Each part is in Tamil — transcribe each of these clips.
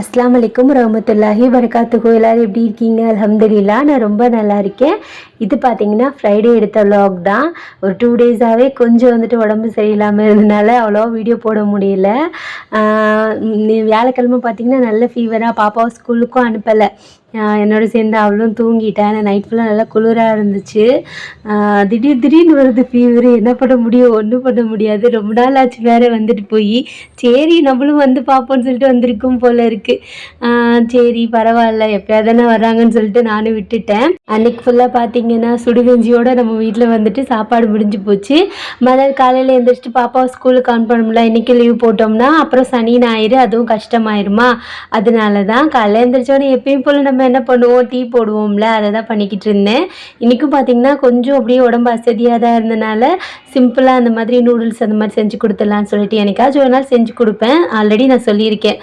அஸ்லாம் வலைக்கம் ரஹமத்துல்லாஹி வரகாத்துக்கு எல்லாரும் எப்படி இருக்கீங்க? அல்ஹம்துலில்லா நான் ரொம்ப நல்லா இருக்கேன். இது பார்த்தீங்கன்னா ஃப்ரைடே எடுத்த vlog தான். ஒரு டூ டேஸாகவே கொஞ்சம் வந்துட்டு உடம்பு சரியில்லாமல் இருந்தனால அவ்வளோவா வீடியோ போட முடியல. நீ வியாழக்கிழமை பார்த்தீங்கன்னா நல்ல ஃபீவராக பாப்பாவை ஸ்கூலுக்கும் அனுப்பலை. என்னோட சேர்ந்து அவளும் தூங்கிட்டேன் நைட் ஃபுல்லாக நல்லா குளிராக இருந்துச்சு. திடீர் திடீர்னு வருது ஃபீவர் என்ன பண்ண முடியும்? ஒன்றும் பண்ண முடியாது. ரொம்ப நாள் ஆச்சு வேறு வந்துட்டு போய். சரி நம்மளும் வந்து பார்ப்போம்னு சொல்லிட்டு வந்திருக்கும் போல இருக்கு. சரி பரவாயில்ல. எப்பயாவது தானே வர்றாங்கன்னு சொல்லிட்டு நானும் விட்டுட்டேன். அன்னைக்கு ஃபுல்லாக பார்த்தீங்கன்னா சுடுகஞ்சியோட நம்ம வீட்டில் வந்துட்டு சாப்பாடு முடிஞ்சு போச்சு. மறுநாள் காலையில் எழுந்திரிச்சிட்டு பாப்பாவை ஸ்கூலுக்கு ஆன் பண்ணமுல இன்னைக்கு லீவ் போட்டோம்னா அப்புறம் சனி ஞாயிறு அதுவும் கஷ்டமாயிருமா? அதனால தான் காலையில் எழுந்திரிச்சோடனே எப்பயும் போல் நம்ம என்ன பண்ணுவோம்? டீ போடுவோம்ல அதை தான் பண்ணிக்கிட்டு இருந்தேன். இன்றைக்கும் பார்த்தீங்கன்னா கொஞ்சம் அப்படியே உடம்பு அசதியாக தான் இருந்தனால சிம்பிளாக அந்த மாதிரி நூடுல்ஸ் அந்த மாதிரி செஞ்சு கொடுத்துடலான்னு சொல்லிட்டு எனக்காச்சும் ஒரு நாள் செஞ்சு கொடுப்பேன். ஆல்ரெடி நான் சொல்லியிருக்கேன்.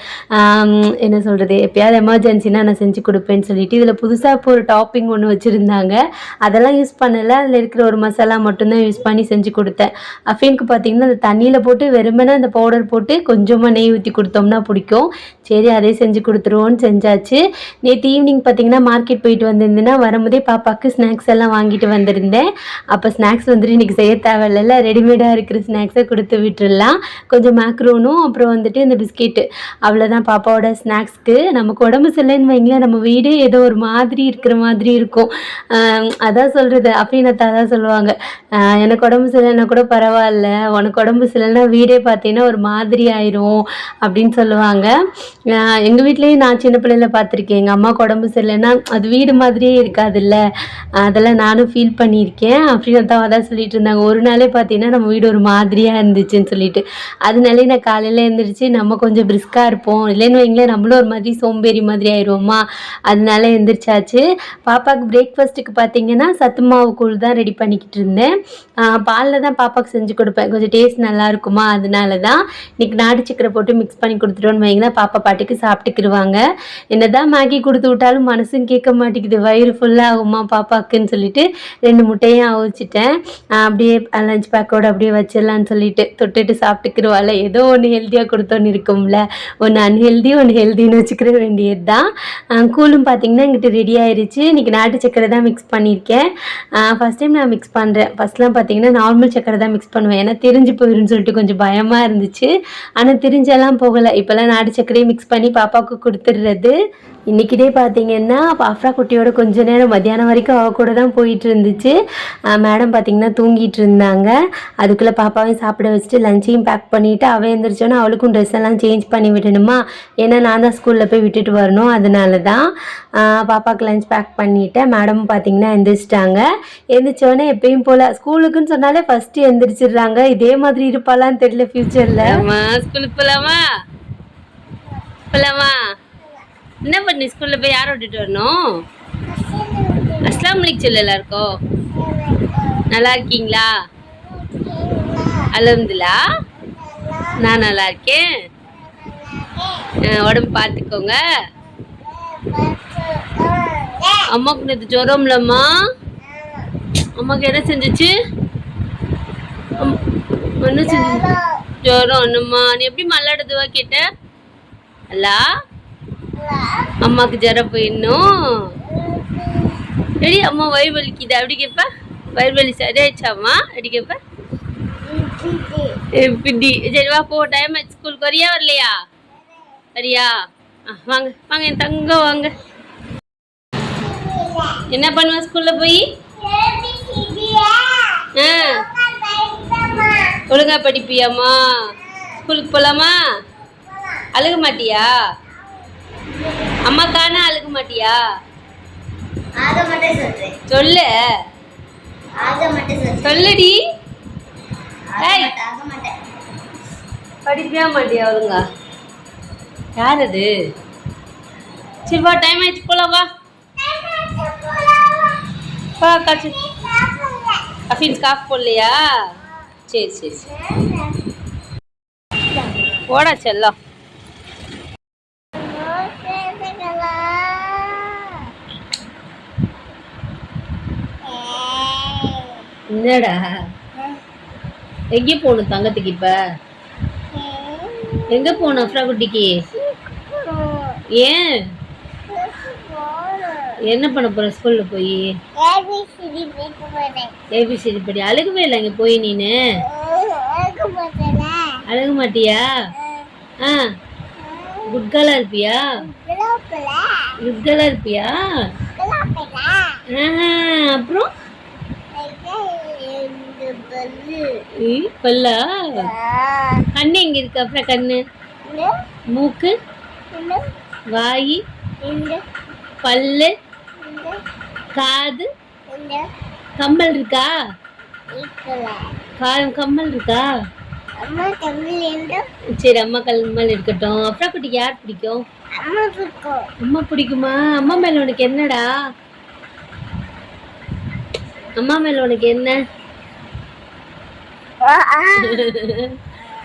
என்ன சொல்கிறது எப்பயாவது எமர்ஜென்சினா நான் செஞ்சு கொடுப்பேன்னு சொல்லிட்டு இதில் புதுசாக இப்போ ஒரு டாப்பிங் ஒன்று வச்சுருந்தாங்க. அதெல்லாம் யூஸ் பண்ணலை. அதில் இருக்கிற ஒரு மசாலா மட்டும்தான் யூஸ் பண்ணி செஞ்சு கொடுத்தேன். அஃபீனுக்கு பார்த்தீங்கன்னா அந்த தண்ணியில் போட்டு வெறுமனே அந்த பவுடர் போட்டு கொஞ்சமாக நெய் ஊற்றி கொடுத்தோம்னா பிடிக்கும். சரி அதே செஞ்சு கொடுத்துருவோன்னு செஞ்சாச்சு. நேற்று ஈவினிங் பார்த்தீங்கன்னா மார்க்கெட் போயிட்டு வந்திருந்தேன்னா வரும்போதே பாப்பாவுக்கு ஸ்நாக்ஸ் எல்லாம் வாங்கிட்டு வந்திருந்தேன். அப்போ ஸ்நாக்ஸ் வந்துட்டு இன்றைக்கி செய்ய தேவையில்ல ரெடிமேடாக இருக்கிற ஸ்நாக்ஸை கொடுத்து விட்டுறலாம். கொஞ்சம் மேக்ரோனும் அப்புறம் வந்துட்டு இந்த பிஸ்கெட்டு அவ்வளோதான் பாப்பாவோட ஸ்நாக்ஸ்க்கு நமக்கு உடம்பு சரியில்லைன்னு வைங்களேன் நம்ம வீடே ஏதோ ஒரு மாதிரி இருக்கிற மாதிரி இருக்கும். அதான் சொல்கிறது அப்படின்னு தான் சொல்லுவாங்க. எனக்கு உடம்பு சரியில்லைன்னா கூட பரவாயில்ல. உனக்கு உடம்பு சரியில்லைன்னா வீடே பார்த்தீங்கன்னா ஒரு மாதிரி ஆயிரும் அப்படின்னு சொல்லுவாங்க. எங்கள் வீட்லேயும் நான் சின்ன பிள்ளையில் பார்த்துருக்கேன் எங்கள் அம்மா கூட உடம்பு சரியில்லைன்னா அது வீடு மாதிரியே இருக்காதுல்ல. அதெல்லாம் நானும் ஃபீல் பண்ணியிருக்கேன். அப்படின்னு தான் அதான் சொல்லிட்டு இருந்தாங்க. ஒரு நாளே பார்த்தீங்கன்னா நம்ம வீடு ஒரு மாதிரியாக இருந்துச்சுன்னு சொல்லிட்டு. அதனாலே நான் காலையில் எழுந்திரிச்சு நம்ம கொஞ்சம் பிரிஸ்காக இருப்போம். இல்லைன்னு வைங்களேன் நம்மளும் ஒரு மாதிரி சோம்பேறி மாதிரி ஆயிடுவோமா அதனால எழுந்திரிச்சாச்சு பாப்பாவுக்கு பிரேக்ஃபாஸ்ட்டுக்கு பார்த்தீங்கன்னா சத்து மாவு கூழ் தான் ரெடி பண்ணிக்கிட்டு இருந்தேன். பாலில் தான் பாப்பாவுக்கு செஞ்சு கொடுப்பேன். கொஞ்சம் டேஸ்ட் நல்லா இருக்குமா? அதனால தான் இன்னைக்கு நாட்டு சக்கரை போட்டு மிக்ஸ் பண்ணி கொடுத்துட்டோன்னு வைங்களேன். பாப்பா பாட்டுக்கு சாப்பிட்டுக்கிருவாங்க. என்னதான் மேகி கொடுத்து போட்டாலும் மனசும் கேட்க மாட்டேங்குது. வயிறு ஃபுல்லாகுமா பாப்பாக்குன்னு சொல்லிட்டு ரெண்டு முட்டையும் அவிச்சிட்டேன். அப்படியே லஞ்ச் பேக்கோட அப்படியே வச்சிடலான்னு சொல்லிட்டு தொட்டுட்டு சாப்பிட்டுக்கிருவாள். ஏதோ ஒன்று ஹெல்த்தியாக கொடுத்தோன்னு இருக்கும்ல. ஒன்று அன்ஹெல்தி ஒன்று ஹெல்த்தின்னு வச்சுக்கிற வேண்டியது தான் கூலும் பார்த்திங்கன்னா எங்கிட்ட ரெடி ஆயிடுச்சு இன்றைக்கி நாட்டு சக்கரை தான் மிக்ஸ் பண்ணியிருக்கேன். ஃபஸ்ட் டைம் நான் மிக்ஸ் பண்ணுறேன் ஃபஸ்ட்லாம் பார்த்தீங்கன்னா நார்மல் சக்கரை தான் மிக்ஸ் பண்ணுவேன். ஏன்னா தெரிஞ்சு போயிருன்னு சொல்லிட்டு கொஞ்சம் பயமாக இருந்துச்சு. ஆனால் தெரிஞ்செல்லாம் போகலை. இப்போல்லாம் நாட்டு சக்கரையும் மிக்ஸ் பண்ணி பாப்பாவுக்கு கொடுத்துடுறது. இன்றைக்கிட்டே பார்த்தீங்கன்னா பாஃப்ரா குட்டியோட கொஞ்ச நேரம் மத்தியானம் வரைக்கும் அவ கூட தான் போயிட்டு இருந்துச்சு. மேடம் பார்த்தீங்கன்னா தூங்கிட்டு இருந்தாங்க. அதுக்குள்ளே பாப்பாவையும் சாப்பிட வச்சுட்டு லஞ்சையும் பேக் பண்ணிவிட்டு அவள் எழுந்திரிச்சோன்னா அவளுக்கும் ட்ரெஸ் எல்லாம் சேஞ்ச் பண்ணி விடணுமா? ஏன்னா நான் தான் ஸ்கூலில் போய் விட்டுட்டு வரணும். அதனால தான் பாப்பாவுக்கு லஞ்ச் பேக் பண்ணிவிட்டேன் மேடமும் பார்த்தீங்கன்னா எந்திரிச்சிட்டாங்க. எந்திரிச்சோடனே எப்பயும் போல் ஸ்கூலுக்குன்னு சொன்னாலே ஃபஸ்ட்டு எந்திரிச்சிடுறாங்க. இதே மாதிரி இருப்பாளான்னு தெரியல ஃப்யூச்சரில் ஸ்கூலுக்கு போலாமா? போலாமா? என்ன பண்ணி ஸ்கூல்ல போய் யாரை விட்டுட்டு வரணும்? அஸ்லாம் வலைக்கும் சொல்லு எல்லாருக்கும். நல்லா இருக்கீங்களா? அலமதுலா நான் நல்லா இருக்கேன். உடம்பு பார்த்துக்கோங்க. அம்மாவுக்கு நேற்று ஜுரம்லம்மா. அம்மாவுக்கு என்ன செஞ்சுச்சு? ஒன்றும் என்ன செஞ்சு ஜுரம் ஒன்றும்மா நீ எப்படி மல்லாடுதுவா கேட்ட? அல்லா? அம்மாக்கு ஜுரம் போயிடணும். எடி அம்மா வயிறு வலிக்குது? அப்படி கேட்ப வயிறு வலி சரியாயிடுச்சாம்மா? அப்படி கேட்ப எப்படி சரி வா போ. டைம் ஸ்கூலுக்கு வரியா வரலையா? வரியா? வாங்க வாங்க என் தங்கம் வாங்க. என்ன பண்ணுவ ஸ்கூல்ல போய்? ஆ. ஒழுங்கா படிப்பியாம்மா? ஸ்கூலுக்கு போலாமா? அழுக மாட்டியா? அம்மா காணா அழுக மாட்டியா? ஆக மட்டும் சொல்றேன் சொல்லு. ஆக மட்டும் சொல்றேன் சொல்லுடி. ஏய். ஆக மாட்டேன் படிப்பியா மாட்டியா ஒழுங்கா? யார் அது சரி வா டைம் ஆயிடுச்சு போலாம் வா. வா காச்சு அஃபீன் ஸ்காஃப் போடலையா? சரி சரி சரி. போடா செல்லம். என்னடா? எங்கே போகணும் தங்கத்துக்கு இப்ப? எங்க போகணும் அஃப்ரா குட்டிக்கு? ஏன்? என்ன பண்ண போற ஸ்கூல்ல போய்? ஏபிசிடி படி. அழுகவே இல்லை இங்க போய் நீனு? அழுக மாட்டியா? ஆ. குட் கேர்லா இருப்பியா? குட் கேர்லா இருப்பியா? அப்புறம்? பல்லா கண்ணு எங்க இருக்கு அப்புறம் கண்ணு? மூக்கு வாய் பல்லு காது கம்மல் இருக்கா? கா- கம்மல் இருக்கா? சரி அம்மா கம்மல் இருக்கட்டும். அப்புறம் குட்டி யார் பிடிக்கும் அம்மா பிடிக்கும்? அம்மா பிடிக்குமா? அம்மா மேல உனக்கு என்னடா? அம்மா மேல உனக்கு என்ன?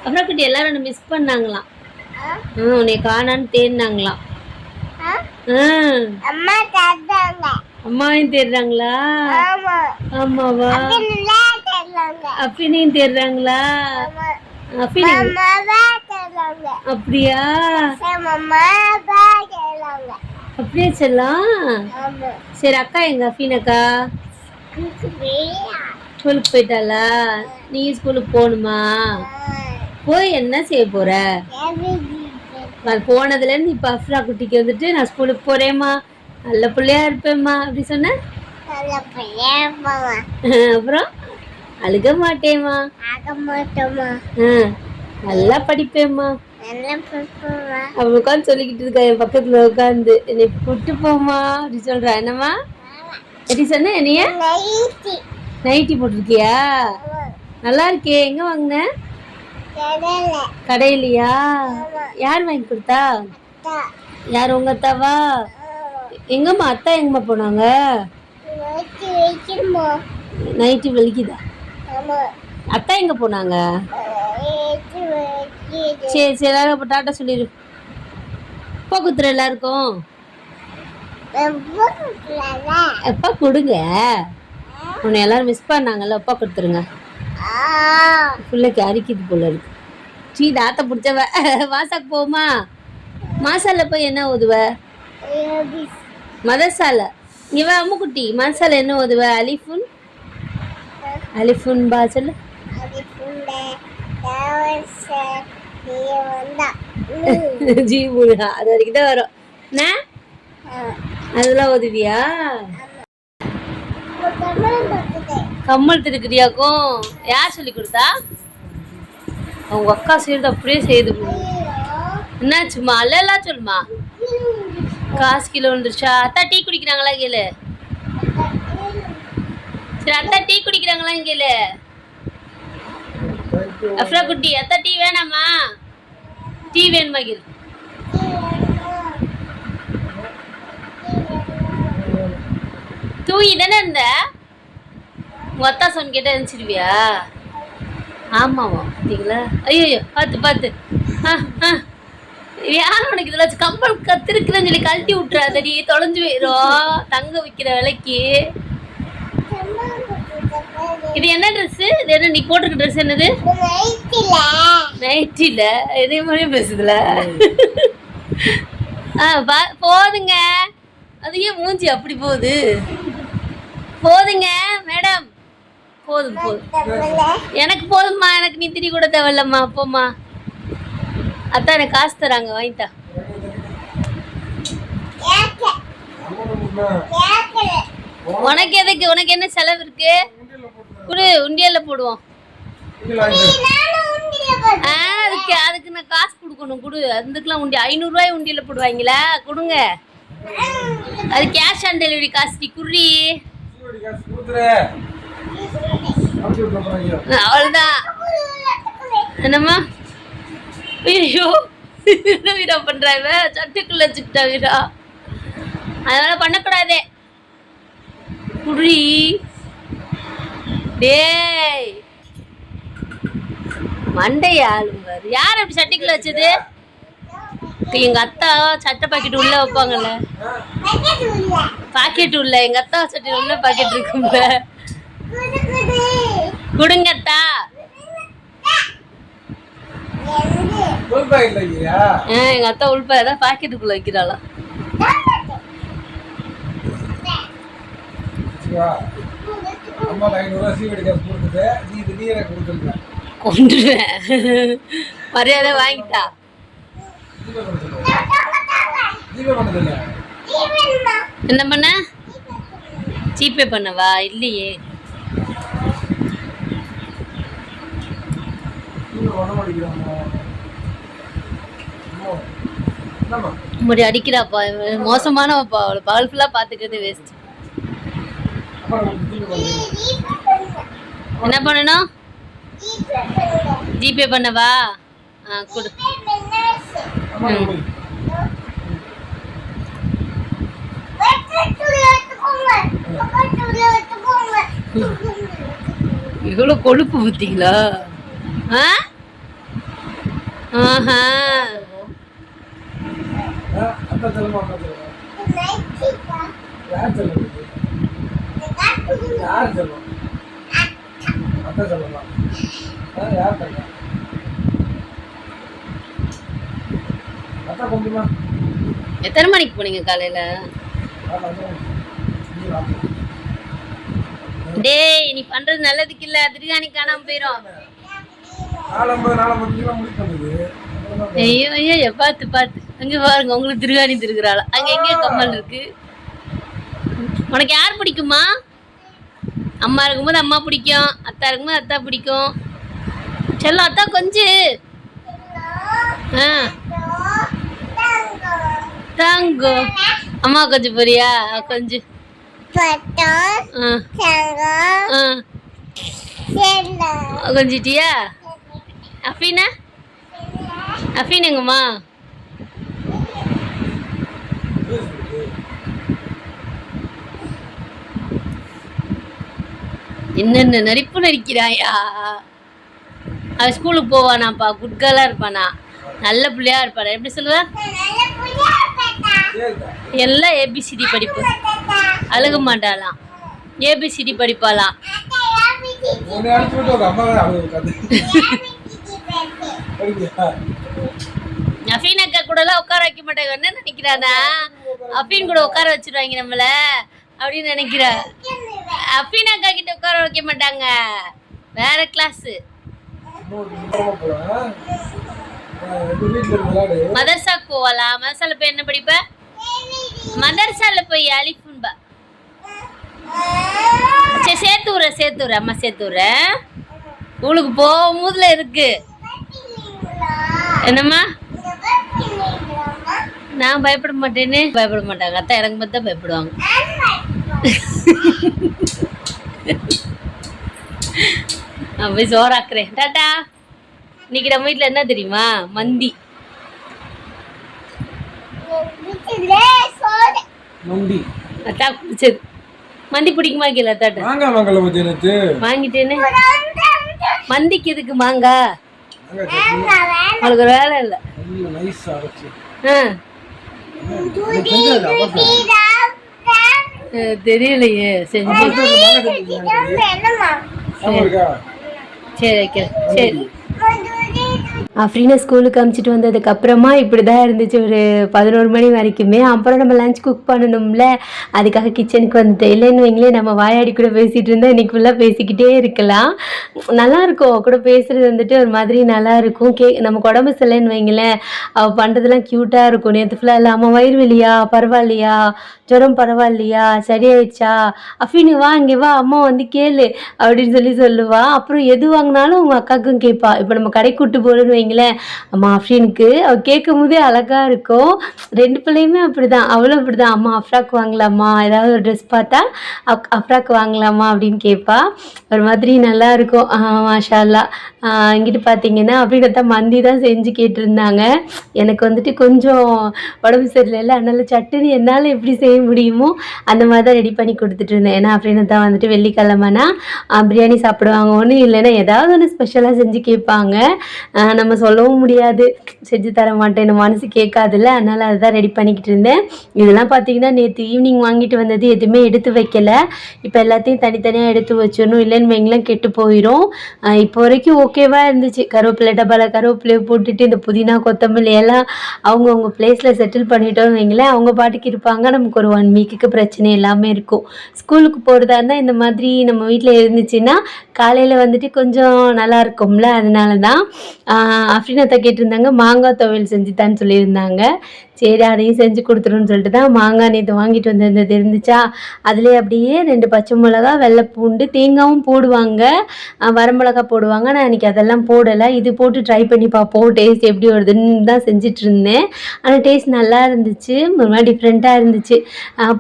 அப்புறம் குட்டி எல்லாரும் உன்னை மிஸ் பண்ணாங்களாம். உன்னை காணான்னு தேடினாங்களாம். அம்மாவையும் தேடுறாங்களா? ஆமா. ஆமாவா? அப்பினையும் தேடுறாங்களா? அப்படியா? அப்படியே செல்லாம்? சரி அக்கா எங்க? அஃபீனக்கா குக்குவேயா ஸ்கூலுக்கு போயிட்டாளா? நீ ஸ்கூலுக்கு போகணுமா? போய் என்ன செய்ய போற? நான் போனதுலேருந்து இப்போ அஃப்ரா குட்டிக்கு வந்துட்டு நான் ஸ்கூலுக்கு போறேம்மா. நல்ல பிள்ளையா இருப்பேம்மா. அப்படி சொன்ன? அப்புறம் அழுக மாட்டேம்மா. நல்லா படிப்பேம்மா. அவன் உட்காந்து சொல்லிக்கிட்டு இருக்கா என் பக்கத்துல உட்காந்து என்னை கூட்டு போம்மா. அப்படி சொல்றா. என்னம்மா? எப்படி சொன்ன என்னைய? நைட்டி போட்டிருக்கியா? நல்லா இருக்கே எங்க வாங்கின? கடையிலையா? யார் வாங்கி கொடுத்தா? யார் உங்க அத்தாவா? எங்கம்மா அத்தா எங்கம்மா போனாங்க? நைட்டி வலிக்குதா? அத்தா எங்க போனாங்க? சரி சரி எல்லாரும் அப்போ டாட்டா சொல்லிடு எப்போ குத்துற எல்லாருக்கும்? எப்போ கொடுங்க? உன்னை எல்லாரும் மிஸ் பண்ணாங்கல்ல எப்போ கொடுத்துருங்க. பிள்ளைக்கு அரிக்குது போல இருக்கு. சீ தாத்த பிடிச்சவ. வாசாக்கு போமா? மாசால போய் என்ன ஓதுவ மதசால இவ அம்முக்குட்டி மதசால என்ன ஓதுவ அலிஃபுன்? அலிஃபுன் பா சொல்லு. அது புண்ட தேவச நீ வந்தா ஜீ முருகா அது வரைக்கும் தான் வரும். என்ன? அதெல்லாம் ஓதுவியா பக்கத்தை கம்மல் திருக்கிறியாக்கும் யார் சொல்லி கொடுத்தா? அவங்க அக்கா செய்யறது அப்படியே செய்து என்னாச்சுமா? அல்லலாம் சொல்லுமா? காசு கிலோ வந்துருச்சா அத்தா டீ குடிக்கிறாங்களா கேளு சரி அத்தா டீ குடிக்கிறாங்களா கேளு அஃப்ரா குட்டி அத்தா டீ வேணாமா? டீ வேணுமா கேளு தூங்கி தானே இருந்த? உங்க அத்தா சொன்ன கேட்டா எழுந்திருவியா ஆமாவா பார்த்தீங்களா ஐயோ பார்த்து பார்த்து ஆ ஆ. உனக்கு இதெல்லாம் கம்பல் கத்திருக்கிறேன்னு சொல்லி கழட்டி விட்டுறாதடி தொலைஞ்சு போயிடும் தங்க விற்கிற விலைக்கு. இது என்ன ட்ரெஸ்ஸு இது என்ன நீ போட்டிருக்க ட்ரெஸ் என்னது? நைட்டில இதே மாதிரியே பேசுதுல. ஆ போதுங்க. அது ஏன் மூஞ்சி அப்படி போகுது? போதுங்க மேடம் போதும் போதும். எனக்கு போதும்மா எனக்கு நீ திரி கூட தேவையில்லம்மா அப்போம்மா அத்தான் எனக்கு காசு தராங்க வாங்கிட்டா உனக்கு எதுக்கு உனக்கு என்ன செலவு இருக்கு? குடு உண்டியல்ல போடுவோம். ஆ அதுக்கு அதுக்கு நான் காசு கொடுக்கணும் குடு. அதுக்கெல்லாம் உண்டி ஐநூறுரூவாய் உண்டியல்ல போடுவாங்களா? கொடுங்க. அது கேஷ் ஆன் டெலிவரி காசு நீ குர்ரி அவ்வளோதான் என்னம்மா? ஐயோ என்ன வீரா பண்றா சட்டுக்குள்ள வச்சுக்கிட்டா வீரா அதனால பண்ணக்கூடாதே. குடி. டேய். மண்டை ஆளுங்க யார் அப்படி சட்டிக்குள்ள வச்சது? எங்க அத்தா சட்டை பாக்கெட் உள்ள வைப்பாங்கல்ல? பாக்கெட் உள்ள எங்க அத்தா சட்டை உள்ள பாக்கெட் இருக்கும்ல. குடு குடு கொடுங்க அத்தா உள்பா ஏதாவது பாக்கெட்டுக்குள்ளே வைக்கிறாளா. சிவா அம்மா ஐநூறுரூவா சீவடி காசு கொடுத்துட்டு நீ இது நீ எனக்கு கொடுத்துருக்க கொண்டுருவேன் மரியாதை வாங்கிட்டா ஜிபே பண்ண சொல்லு ஜிபே பண்ண சொல்லு ஈவன்மா என்ன பண்ண? ஜிபே பண்ணவா? இல்லையே. முடி அடிக்கிறாப்பா. மோசமானவப்பா. அவளை பகல் ஃபுல்லாக பார்த்துக்கிறது வேஸ்ட் என்ன பண்ணணும்? ஜிபே பண்ணவா? ஆ கொடு. இவ்வளோ கொழுப்பு ஊத்திங்களா? ஆ? ஆஹா. ஆ, அத்தா செல்லுமா அம்மா செல்லுமா. நைட்டிக்கா யார் செல்லும். காட்டுது யார் செல்லும் அத்தா செல்லுமா ஆ யார் செல்லும் அத்தா கொஞ்சமா எத்தனை மணிக்கு போனீங்க காலையில்? டேய் நீ பண்றது நல்லதுக்கு இல்ல. பிரியாணி காணாம போயிடும் ஐயோ ஐயோ பார்த்து பார்த்து. அங்க பாருங்க உங்களுக்கு திருகாணி திருக்குறாள் அங்க எங்கே கம்மல் இருக்கு. உனக்கு யார் பிடிக்குமா? அம்மா இருக்கும்போது அம்மா பிடிக்கும். அத்தா இருக்கும்போது அத்தா பிடிக்கும். செல்லம் அத்தா கொஞ்சு. ஆ. தாங்கோ அம்மா கொஞ்சம் போறியா கொஞ்சம் கொஞ்சிட்டியா அஃபீனா அஃபீன் எங்கம்மா என்னென்ன நடிப்பு நடிக்கிறாயா அவ ஸ்கூலுக்கு போவானாப்பா குட் கேர்லாக இருப்பானா நல்ல பிள்ளையா இருப்பானா எப்படி சொல்லுவ நல்ல புளியா பேட்டா சரிதா எல்லாம் ஏபிசிடி படிப்பு. அழுக மாட்டாளாம். ஏபிசிடி படிப்பாளாம். அஃபீன் அக்கா கூடலாம் உட்கார வைக்க மாட்டாங்க. என்ன நினைக்கிறானா? அஃபீன் கூட உட்கார வச்சிருவாங்க நம்மள. அப்படின்னு நினைக்கிறா. அஃபீன் அக்கா கிட்ட உட்கார வைக்க மாட்டாங்க. வேற கிளாஸ் மதர்சாக்கு போகலாம் மதர்சால போய் என்ன படிப்ப? மதர்சால போய் அலிஃபுன்பா சரி சேர்த்து விட்ற சேர்த்து அம்மா சேர்த்து உங்களுக்கு போகும்போதுல இருக்கு. என்னம்மா? நான் பயப்பட மாட்டேன்னு. பயப்பட மாட்டாங்க. அத்தா இறங்கும் போது தான் பயப்படுவாங்க. நான் போய் சோறாக்குறேன். டாட்டா இன்னைக்கு நம்ம வீட்டில் என்ன தெரியுமா? மந்தி. அத்தா பிடிச்சது மந்தி பிடிக்குமா கீழே அத்தாட்ட? மாங்காய் வாங்கல மந்திக்கு எதுக்கு மாங்காய் அவளுக்கு ஒரு வேலை இல்லை. நல்ல நைஸ் அரைச்சு. ஆ. தெரியலையே. செஞ்சு சரி. வைக்கிறேன் சரி அஃப்ரீனை ஸ்கூலுக்கு அமுச்சிட்டு வந்ததுக்கப்புறமா இப்படி தான் இருந்துச்சு. ஒரு பதினோரு மணி வரைக்குமே. அப்புறம் நம்ம லஞ்ச் குக் பண்ணணும்ல. அதுக்காக கிச்சனுக்கு வந்துட்டேன் இல்லைன்னு வைங்களேன் நம்ம வாயாடி கூட பேசிகிட்டு இருந்தால் இன்னைக்கு ஃபுல்லாக பேசிக்கிட்டே இருக்கலாம். நல்லாயிருக்கும். கூட பேசுகிறது வந்துட்டு ஒரு மாதிரி நல்லாயிருக்கும். கே நமக்கு உடம்பு சரியில்லைன்னு வைங்களேன். அவள் பண்ணுறதுலாம் க்யூட்டாக இருக்கும். நேற்று ஃபுல்லாக இல்லை அம்மா வயிறு வெளியா பரவாயில்லையா? ஜுரம் பரவாயில்லையா? சரியாயிடுச்சா? அஃபீனு வா இங்கே வா அம்மா வந்து கேளு அப்படின்னு சொல்லி சொல்லுவா. அப்புறம் எது வாங்கினாலும் உங்கள் அக்காவுக்கும் கேட்பா. இப்போ நம்ம கடை கூட்டு போகிறோன்னு வைங்களேன். அம்மா அஃபினுக்கு அவள் கேட்கும் போதே அழகாக இருக்கும். ரெண்டு பிள்ளையுமே அப்படி தான் அவளும் அப்படி தான் அம்மா அஃப்ராக் வாங்கலாமா? ஏதாவது ஒரு ட்ரெஸ் பார்த்தா அக் அஃப்ராக் வாங்கலாமா? அப்படின்னு கேட்பா. ஒரு மாதிரி நல்லா இருக்கும். ஆஹ் மாஷா இங்கிட்டு பார்த்தீங்கன்னா அப்படின்னு தான் மந்தி தான் செஞ்சு கேட்டிருந்தாங்க. எனக்கு வந்துட்டு கொஞ்சம் உடம்பு சரியில்லைல்ல அதனால சட்டுனி என்னால் எப்படி செய்ய முடியுமோ அந்த மாதிரி தான் ரெடி பண்ணி கொடுத்துட்டு இருந்தேன். ஏன்னா அப்படின்னு தான் வந்துட்டு வெள்ளிக்கிழமைனா பிரியாணி சாப்பிடுவாங்க. ஒன்று இல்லைன்னா ஏதாவது ஒன்று ஸ்பெஷலாக செஞ்சு கேட்பாங்க. நம்ம சொல்லவும் முடியாது. செஞ்சு தர மாட்டேன் மனசு கேட்காதுல்ல. அதனால் அதுதான் ரெடி பண்ணிக்கிட்டு இருந்தேன். இதெல்லாம் பார்த்தீங்கன்னா நேற்று ஈவினிங் வாங்கிட்டு வந்தது எதுவுமே எடுத்து வைக்கல. இப்போ எல்லாத்தையும் தனித்தனியாக எடுத்து வச்சிடணும். இல்லைன்னு வைங்களேன் கெட்டு போயிடும் இப்போ வரைக்கும் ஓகேவா இருந்துச்சு. கருவேப்பிலை டப்பால கருவேப்பிலையை போட்டுட்டு இந்த புதினா கொத்தமல்லி எல்லாம் அவங்கவுங்க பிளேஸில் செட்டில் பண்ணிட்டோம்னு வைங்களேன். அவங்க பாட்டுக்கு இருப்பாங்க. நமக்கு ஒரு ஒன் வீக்குக்கு பிரச்சனை எல்லாமே இருக்கும். ஸ்கூலுக்கு போகிறதா இருந்தால் இந்த மாதிரி நம்ம வீட்டில் இருந்துச்சுன்னா காலையில் வந்துட்டு கொஞ்சம் நல்லா இருக்கும்ல அதனால தான் அஃப்ரினத்தை கேட்டிருந்தாங்க மாங்காய் துவையல் செஞ்சுத்தான்னு சொல்லியிருந்தாங்க. சரி அதையும் செஞ்சு கொடுத்துருன்னு சொல்லிட்டு தான் மாங்காய் நேற்று வாங்கிட்டு வந்திருந்தது. இருந்துச்சா அதுலேயே அப்படியே ரெண்டு பச்சை மிளகா வெள்ளை பூண்டு தேங்காயும் போடுவாங்க வரமிளகா போடுவாங்க. நான் இன்னைக்கு அதெல்லாம் போடலை. இது போட்டு ட்ரை பண்ணி பார்ப்போம். டேஸ்ட் எப்படி வருதுன்னு தான் செஞ்சுட்டு இருந்தேன். ஆனால் டேஸ்ட் நல்லா இருந்துச்சு. ஒரு மாதிரி டிஃப்ரெண்ட்டாக இருந்துச்சு.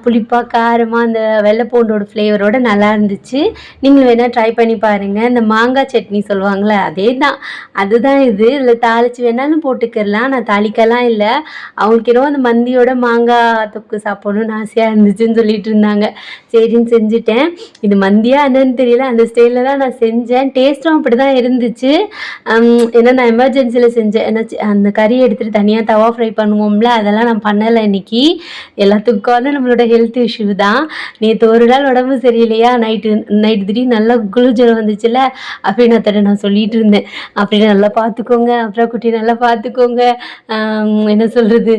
புளிப்பாக காரமாக அந்த வெள்ளை பூண்டோட ஃப்ளேவரோட நல்லா இருந்துச்சு. நீங்கள் வேணால் ட்ரை பண்ணி பாருங்கள் இந்த மாங்காய் சட்னி சொல்லுவாங்களே அதே தான் அதுதான் இது. இல்லை தாளித்து வேணாலும் போட்டுக்கிடலாம் நான் தாளிக்கலாம் இல்லை. அவங்களுக்கு சமைக்கிறோம் அந்த மந்தியோட மாங்காய் தொக்கு சாப்பிடணும்னு ஆசையாக இருந்துச்சுன்னு சொல்லிட்டு இருந்தாங்க. சரின்னு செஞ்சுட்டேன். இது மந்தியா என்னன்னு தெரியல. அந்த ஸ்டைலில் தான் நான் செஞ்சேன். டேஸ்ட்டும் அப்படி தான் இருந்துச்சு ஏன்னா நான் எமர்ஜென்சியில் செஞ்சேன். ஏன்னா அந்த கறி எடுத்துகிட்டு தனியாக தவா ஃப்ரை பண்ணுவோம்ல அதெல்லாம் நான் பண்ணலை இன்னைக்கு. எல்லாத்துக்கான நம்மளோட ஹெல்த் இஷ்யூ தான். நேற்று ஒரு நாள் உடம்பு சரியில்லையா? நைட்டு நைட்டு திடீர்னு நல்லா குளிஜரம் வந்துச்சுல அப்படின்னு அத்தனை நான் சொல்லிட்டு இருந்தேன். அப்படி நல்லா பார்த்துக்கோங்க அப்புறம் குட்டி நல்லா பார்த்துக்கோங்க என்ன சொல்கிறது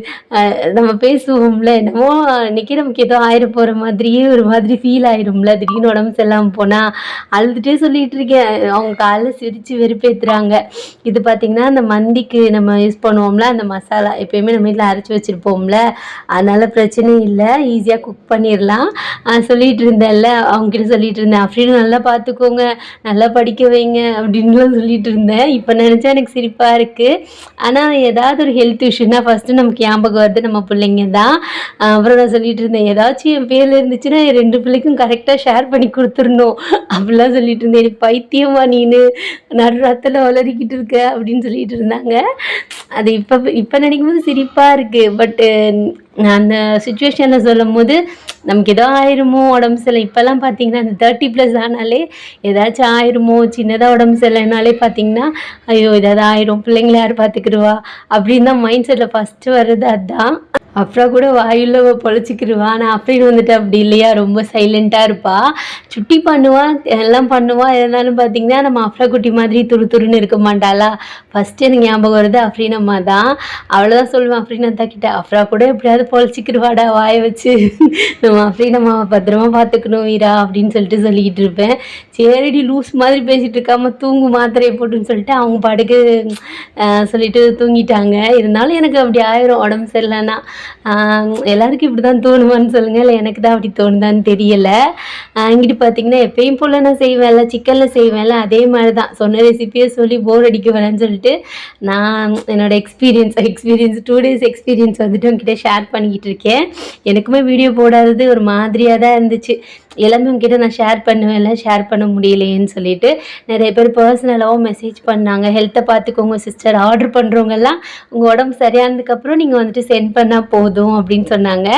நம்ம பேசுவோம்ல என்னமோ இன்னைக்கு நமக்கு ஏதோ ஆயிர போகிற மாதிரியே ஒரு மாதிரி ஃபீல் ஆயிரும்ல திடீர்னு உடம்பு சரியில்லாமல் போனால் அழுதுகிட்டே சொல்லிட்டு இருக்கேன். அவங்க காலைல சிரித்து வெறுப்பேற்றுறாங்க இது பார்த்திங்கன்னா அந்த மந்திக்கு நம்ம யூஸ் பண்ணுவோம்ல அந்த மசாலா. எப்பயுமே நம்ம வீட்டில் அரைச்சி வச்சுருப்போம்ல. அதனால் பிரச்சனை இல்லை. ஈஸியாக குக் பண்ணிடலாம் சொல்லிகிட்டு சொல்லிட்டு இருந்தேன்ல. அவங்ககிட்ட சொல்லிட்டு இருந்தேன். அப்படின்னு நல்லா பார்த்துக்கோங்க நல்லா படிக்க வைங்க. அப்படின்லாம் சொல்லிட்டு இருந்தேன். இப்போ நினச்சா எனக்கு சிரிப்பாக இருக்குது ஆனால் ஏதாவது ஒரு ஹெல்த் இஷ்யூனா ஃபஸ்ட்டு நமக்கு ஞாபகம் வருது நம்ம பிள்ளைங்க தான். அப்புறம் நான் சொல்லிட்டு இருந்தேன் ஏதாச்சும் என் பேரில் இருந்துச்சுன்னா என் ரெண்டு பிள்ளைக்கும் கரெக்டாக ஷேர் பண்ணி கொடுத்துடணும். அப்படிலாம் சொல்லிட்டு இருந்தேன் எனக்கு பைத்தியமா நீனு நடுராத்தில் வளரிக்கிட்டு இருக்க அப்படின்னு சொல்லிட்டு இருந்தாங்க. அது இப்போ இப்போ நினைக்கும் போது சிரிப்பாக இருக்குது பட்டு அந்த சுச்சுவேஷனில் சொல்லும் போது நமக்கு ஏதோ ஆயிருமோ உடம்பு சரியில்லை. இப்போல்லாம் பார்த்தீங்கன்னா அந்த தேர்ட்டி ப்ளஸ் ஆனாலே ஏதாச்சும் ஆயிருமோ சின்னதாக உடம்பு சரியில்லைனாலே பார்த்தீங்கன்னா ஐயோ ஏதாவது ஆயிரும் பிள்ளைங்கள யார் பார்த்துக்கிடுவா அப்படின்னு தான் மைண்ட் செட்டில் ஃபஸ்ட்டு வர்றது அதுதான். அப்புறம் கூட வாயில் பொழைச்சிக்கிருவா. நான் அப்படின்னு வந்துட்டு அப்படி இல்லையா? ரொம்ப சைலண்ட்டாக இருப்பா. சுட்டி பண்ணுவாள் எல்லாம் பண்ணுவா. இருந்தாலும் பார்த்தீங்கன்னா நம்ம அஃப்ரா குட்டி மாதிரி துரு துருன்னு இருக்க மாட்டாளா? ஃபஸ்ட்டு எனக்கு ஞாபகம் வருது அஃப்ரீன் அம்மா தான். அவ்வளோதான் சொல்லுவேன் அஃப்ரீன் அத்தா கிட்ட. அஃப்ரா கூட எப்படியாவது பொழைச்சிக்கிருவாடா வாயை வச்சு. நம்ம அஃப்ரீன் அம்மாவை பத்திரமா பார்த்துக்கணும் வீரா அப்படின்னு சொல்லிட்டு சொல்லிக்கிட்டு இருப்பேன். சரிடி லூஸ் மாதிரி பேசிகிட்டு இருக்காம தூங்கு மாத்திரையை போட்டுன்னு சொல்லிட்டு அவங்க பாட்டுக்கு சொல்லிட்டு தூங்கிட்டாங்க. இருந்தாலும் எனக்கு அப்படி ஆயிரும். உடம்பு சரியில்லைன்னா. எல்லாருக்கும் இப்படி தான் தோணுமான்னு சொல்லுங்கள் இல்லை எனக்கு தான் அப்படி தோணுதான்னு தெரியலை. இங்கிட்டு பார்த்தீங்கன்னா எப்பயும் போல் நான் செய்வேன்ல சிக்கனில் செய்வேன்ல அதே மாதிரி தான் சொன்ன ரெசிபியை சொல்லி போர் அடிக்க வேணாம்னு சொல்லிட்டு நான் என்னோட experience experience two days experience வந்துட்டு உங்ககிட்ட ஷேர் பண்ணிக்கிட்டு இருக்கேன். எனக்குமே வீடியோ போடாதது ஒரு மாதிரியாக தான் இருந்துச்சு. எல்லாமே உங்ககிட்ட நான் ஷேர் பண்ணுவேன்ல ஷேர் பண்ண முடியலையேன்னு சொல்லிட்டு நிறைய பேர் பர்சனலாகவும் மெசேஜ் பண்ணாங்க. ஹெல்த்தை பார்த்துக்கோங்க சிஸ்டர் ஆர்டர் பண்ணுறவங்கெல்லாம் உங்கள் உடம்பு சரியானதுக்கப்புறம் நீங்கள் வந்துட்டு சென்ட் பண்ணால் போதும் அப்படின்னு சொன்னாங்க.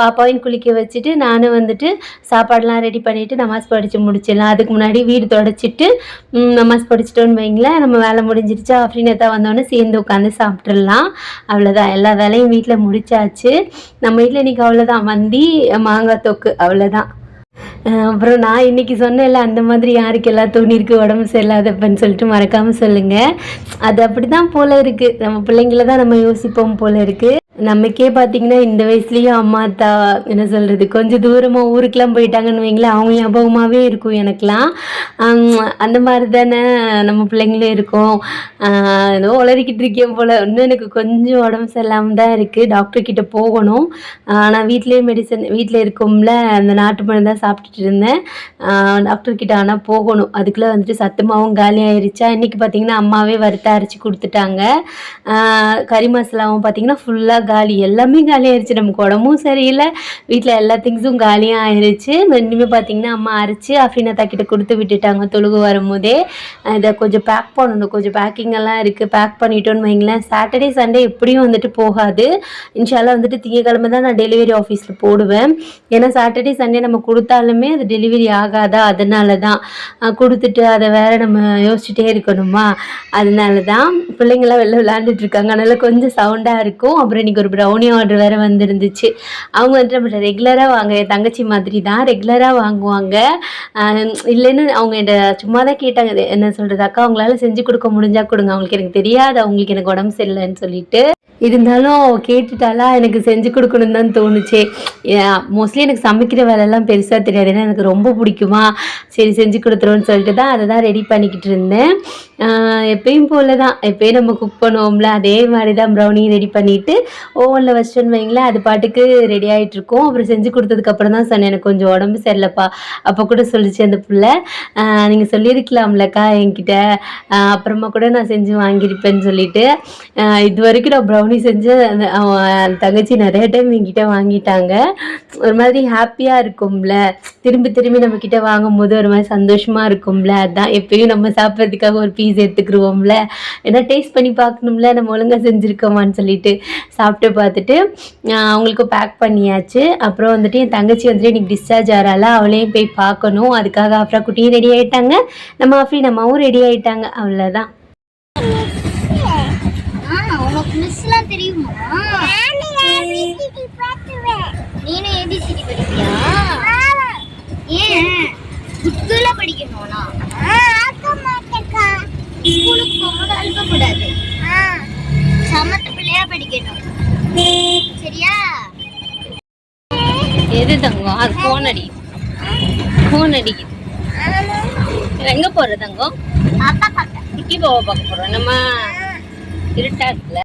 பாப்பாவையும் குளிக்க வச்சுட்டு நானும் வந்துட்டு சாப்பாடெலாம் ரெடி பண்ணிவிட்டு நமாஸ் படித்து முடிச்சிடலாம். அதுக்கு முன்னாடி வீடு தொடச்சிட்டு நமாஸ் படிச்சிட்டோன்னு வைங்களேன். நம்ம வேலை முடிஞ்சிருச்சா. அப்படின்னு தான் வந்தோடனே சேர்ந்து உட்காந்து சாப்பிட்றலாம் அவ்வளோதான் எல்லா வேலையும் வீட்டில் முடிச்சாச்சு. நம்ம வீட்டில் இன்றைக்கி அவ்வளோதான் மந்தி மாங்காய் தொக்கு அவ்வளோதான் அப்புறம் நான் இன்னைக்கு சொன்னேன்ல அந்த மாதிரி யாருக்கெல்லாம் தோணிருக்கு உடம்பு சரியில்லாதப்பன்னு சொல்லிட்டு மறக்காமல் சொல்லுங்கள் அது அப்படி தான் போல் இருக்குது நம்ம பிள்ளைங்கள தான் நம்ம யோசிப்போம் போல் இருக்குது நமக்கே பார்த்தீங்கன்னா இந்த வயசுலேயும் அம்மா அத்தா என்ன சொல்கிறது கொஞ்சம் தூரமாக ஊருக்கெலாம் போயிட்டாங்கன்னு வைங்களேன் அவங்க ஞாபகமாகவே இருக்கும் எனக்கெலாம் அந்த மாதிரி தானே நம்ம பிள்ளைங்களும் இருக்கோம். ஏதோ உளறிக்கிட்டு இருக்கேன் போல். இன்னும் எனக்கு கொஞ்சம் உடம்பு சரியில்லாமல் தான் இருக்குது டாக்டர் கிட்ட போகணும். ஆனால் வீட்டிலேயே மெடிசன் வீட்டில் இருக்கோம்ல அந்த நாட்டு மருந்து தான் சாப்பிட்டுட்டு இருந்தேன். டாக்டர்கிட்ட ஆனால் போகணும். அதுக்குள்ளே வந்துட்டு சத்துமாவும் காலி ஆயிருச்சா? இன்றைக்கி பார்த்தீங்கன்னா அம்மாவே வறுத்த அரைச்சி கொடுத்துட்டாங்க. கறி மசாலாவும் பார்த்தீங்கன்னா ஃபுல்லாக காலி எல்லாமே காலி ஆயிடுச்சு நமக்கு உடம்பும் சரியில்லை. வீட்டில் எல்லா திங்ஸும் காலியாக ஆயிடுச்சு இனிமேல் பார்த்தீங்கன்னா அம்மா அரைச்சி அஃபினா தாக்கிட்ட கொடுத்து விட்டுட்டாங்க தொழுகு வரும்போதே. இதை கொஞ்சம் பேக் பண்ணணும். கொஞ்சம் பேக்கிங் எல்லாம் இருக்குது பேக் பண்ணிட்டோன்னு வைங்களேன். சாட்டர்டே சண்டே எப்படியும் வந்துட்டு போகாது. இன்ஷால்லாம் வந்துட்டு திங்கக்கிழமை தான் நான் டெலிவரி ஆஃபீஸில் போடுவேன். ஏன்னா சாட்டர்டே சண்டே நம்ம கொடுத்தாலுமே அது டெலிவரி ஆகாதா? அதனால தான் கொடுத்துட்டு அதை வேற நம்ம யோசிச்சுட்டே இருக்கணுமா? அதனால தான் பிள்ளைங்களாம் வெளில விளையாண்டுட்டு இருக்காங்க. அதனால கொஞ்சம் சவுண்டாக இருக்கும். அப்புறம் எனக்கு ஒரு ப்ரௌனி ஆர்டர் வேறு வந்துருந்துச்சு. அவங்க வந்துட்டு நம்மள்ட்ட ரெகுலராக வாங்க என் தங்கச்சி மாதிரி தான் ரெகுலராக வாங்குவாங்க. இல்லைன்னு அவங்க என்கிட்ட சும்மா தான் கேட்டாங்க என்ன சொல்கிறது அக்கா அவங்களால செஞ்சு கொடுக்க முடிஞ்சா கொடுங்க. அவங்களுக்கு எனக்கு தெரியாது அவங்களுக்கு எனக்கு உடம்பு சரியில்லைன்னு சொல்லிட்டு. இருந்தாலும் கேட்டுட்டாலா எனக்கு செஞ்சு கொடுக்கணும்னு தான் தோணுச்சு. மோஸ்ட்லி எனக்கு சமைக்கிற வேலைலாம் பெருசாக தெரியாது. ஏன்னா எனக்கு ரொம்ப பிடிக்குமா. சரி செஞ்சு கொடுத்துருவோன்னு சொல்லிட்டு தான் அதை தான் ரெடி பண்ணிக்கிட்டு இருந்தேன். எப்பயும் போல தான் எப்பயும் நம்ம குக் பண்ணுவோம்ல அதே மாதிரி தான் ப்ரௌனி ரெடி பண்ணிவிட்டு ஓவனில் வச்சிட்டோன்னு வைங்களேன் அது பாட்டுக்கு ரெடி ஆகிட்டு இருக்கும். அப்புறம் செஞ்சு கொடுத்ததுக்கப்புறம் தான் சொன்னேன் எனக்கு கொஞ்சம் உடம்பு சரியில்லைப்பா. அப்போ கூட சொல்லிச்சு அந்த பிள்ளை. நீங்கள் சொல்லியிருக்கலாம்லக்கா என்கிட்ட. அப்புறமா கூட நான் செஞ்சு வாங்கியிருப்பேன்னு சொல்லிட்டு. இது வரைக்கும் நான் ப்ரௌனி செஞ்சு அந்த தங்கச்சி நிறைய டைம் என்கிட்ட வாங்கிட்டாங்க. ஒரு மாதிரி ஹாப்பியாக இருக்கும்ல. திரும்பி திரும்பி நம்ம கிட்ட வாங்கும்போது ஒரு மாதிரி சந்தோஷமா இருக்கும்ல. அதான் எப்பயும் நம்ம சாப்பிட்றதுக்காக ஒரு பீஸ் எடுத்துக்கிருவோம்ல. ஏன்னா டேஸ்ட் பண்ணி பார்க்கணும்ல. நம்ம ஒழுங்கா செஞ்சுருக்கோமான்னு சொல்லிட்டு சாப்பிட்டு பார்த்துட்டு ஆஹ் அவங்களுக்கு பேக் பண்ணியாச்சு. அப்புறம் வந்துட்டு என் தங்கச்சி வந்துட்டு இன்னைக்கு டிஸ்சார்ஜ் ஆகிறால அவளையும் போய் பார்க்கணும். அதுக்காக அப்புறம் குட்டியும் ரெடி ஆயிட்டாங்க. நம்ம அஃப்ரீ நம்மவும் ரெடி ஆயிட்டாங்க. அவ்வளோதான் மிஸ்லாம் தெரியுமா? நானே ஏபிசிடி பார்த்துவேன். நீனும் ஏபிசிடி படிப்பியா? ஏன்? புக்குல படிக்கணும்னா? ஆக்க மாட்டேக்கா. ஸ்கூலுக்கு போகும்போது அழுகக்கூடாது சமத்து பிள்ளையா படிக்கணும் சரியா? எது தங்கம்? அது ஃபோன் அடி ஃபோன் அடிக்குது எங்க போற தங்கம்? அப்பா பார்க்க குட்டி பாவை பார்க்க போறோம். நம்ம இருட்டா இருக்குல்ல